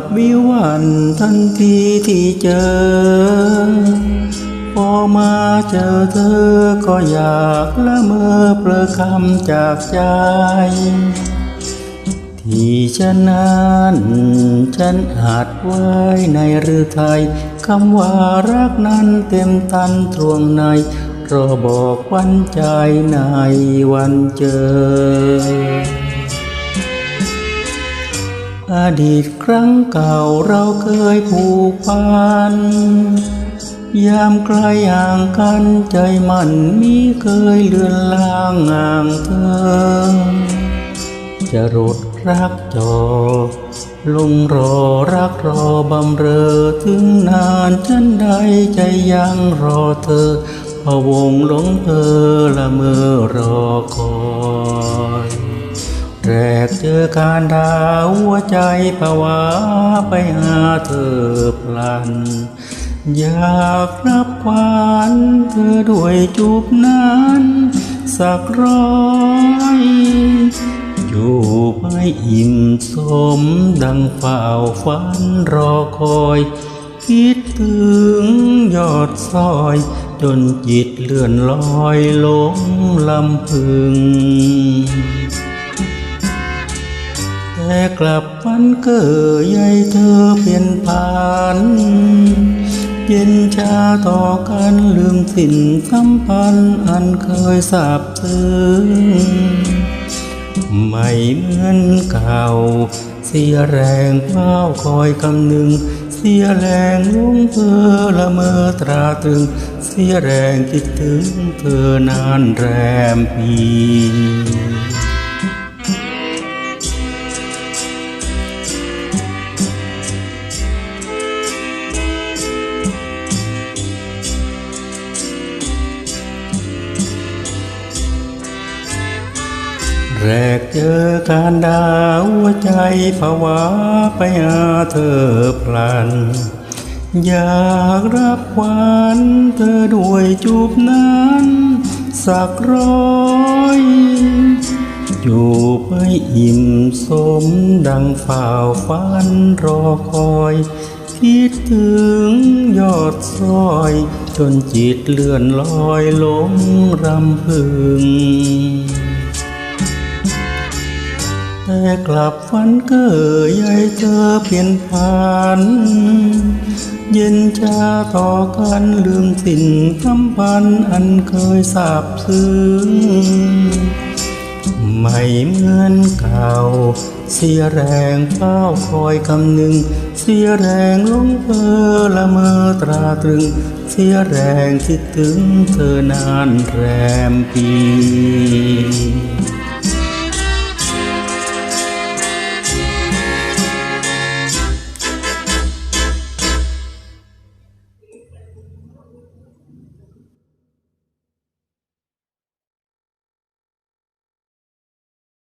บวิววันทันทีที่เจอ พอมาเจอเธอก็อยากละเมอเปลอคำจากใจ ที่ฉันนั้นฉันอาจไว้ในหรือไทยคำว่ารักนั้นเต็มตันตรวงในรอบอกวันใจในวันเจอ อดีตครั้งเก่าเราเคยผูกพัน ยามไกลห่างกันใจมันมีเคยเลือนลางห่างเธอ จะรดรักจอ ลงรอรักรอบำเรอถึงนานฉันใดใจยังรอเธอพะวงหลงเธอละเมอรอคอย แรกเจอการดาหัวใจภาวะไปหาเธอพลัน อยากรับควันเธอด้วยจูบนั้น สักร้อยอยู่ไม่อิ่มสมดังเฝ้าฝันรอคอย คิดถึงยอดซอย จนจิตเลื่อนลอยลงลำพึง แต่กลับวันเกิดใหญ่เธอเปลี่ยนผ่านเย็นชาต่อกันลืมสิ้นสัมพันธ์อันเคยสาบซึ้งไม่เหมือนเก่า เสียแรงเฝ้าคอยคำหนึ่ง เสียแรงลงเธอละเมอตราตรึง เสียแรงคิดถึงเธอนานแรมปี แรกเจอการดาวใจภาวะไปหาเธอพลัน อยากรับควันเธอด้วยจูบนั้น สักร้อยจูบให้อิ่มสมดังฝ่าฟันรอคอย คิดถึงยอดซอย จนจิตเลื่อนลอยลงรำพึง แต่กลับฝันเกิดใหญ่เธอเปลี่ยนผ่าน เย็นชาต่อกันลืมสิ่งคำพันอันเคยสาบซึ้งไม่เหมือนเก่า เสียแรงเฝ้าคอยคำหนึ่ง เสียแรงลงเธอละเมอตราตรึง เสียแรงคิดถึงเธอนานแรมปี